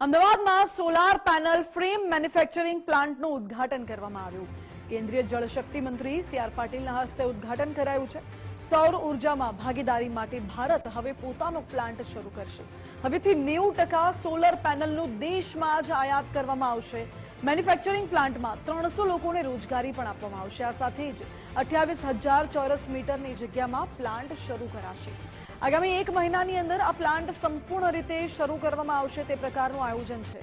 અમદાવાદમાં solar panel frame manufacturing પ્લાન્ટનું ઉદ્ઘાટન કરવામાં આવ્યું. કેન્દ્રીય જળશક્તિ મંત્રી સી આર પાટીલના હસ્તે ઉદ્ઘાટન કરાયું છે. સૌર ઉર્જામાં ભાગીદારી માટે ભારત હવે પોતાનો પ્લાન્ટ શરૂ કરશે. હવેથી નેવું સોલર પેનલનું દેશમાં જ આયાત કરવામાં આવશે. મેન્યુફેક્ચરિંગ પ્લાન્ટમાં ત્રણસો લોકોને રોજગારી પણ આપવામાં આવશે. આ સાથે જ અઠ્યાવીસ હજાર ચોરસ મીટરની જગ્યામાં પ્લાન્ટ શરૂ કરાશે. આગામી એક મહિનાની અંદર આ પ્લાન્ટ સંપૂર્ણ રીતે શરૂ કરવામાં આવશે તે પ્રકારનું આયોજન છે.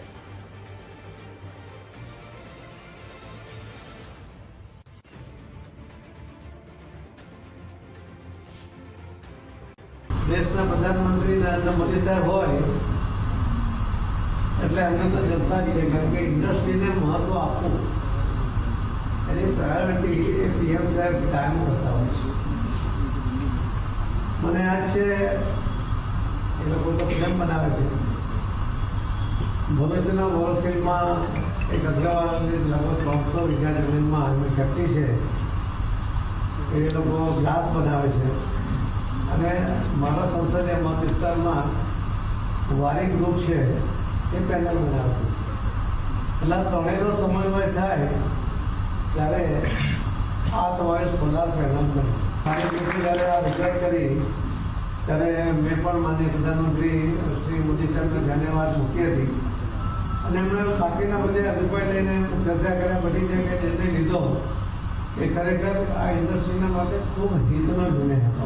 દેશના પ્રધાનમંત્રી નરેન્દ્ર મોદી સાહેબ હોય એટલે એમને તો જલસા છે, કારણ કે ઇન્ડસ્ટ્રીને મહત્વ આપવું. એની પ્રાયોરિટી એ પીએમ સાહેબ કાયમ કરતા હોય છે. મને યાદ છે, એ લોકો તો ફિલ્મ બનાવે છે. ભરૂચના વોલસીલમાં એક અગ્રવાલની લગભગ ત્રણસો વીઘા જમીનમાં એમની ફેક્ટરી છે. એ લોકો ગ્લાસ બનાવે છે. અને મારા સંસદીય મત વિસ્તારમાં વારી ગ્રુપ છે. એ પેનલ બનાવે છે એટલે ત્રણેયનો સમન્વય થાય, ત્યારે આ તમારે સોલાર પેનલ બને. મારી મિત્રો જ્યારે આ રજૂઆત કરી, ત્યારે મેં પણ માન્ય પ્રધાનમંત્રી શ્રી મોદી સાહેબને ધન્યવાદ મૂકી હતી. અને એમણે બાકીના બધે અભિપ્રાય લઈને ચર્ચા કર્યા. બધી જગ્યાએ નિર્ણય લીધો, એ ખરેખર આ ઇન્ડસ્ટ્રીના માટે ખૂબ હિતનો નિર્ણય હતો.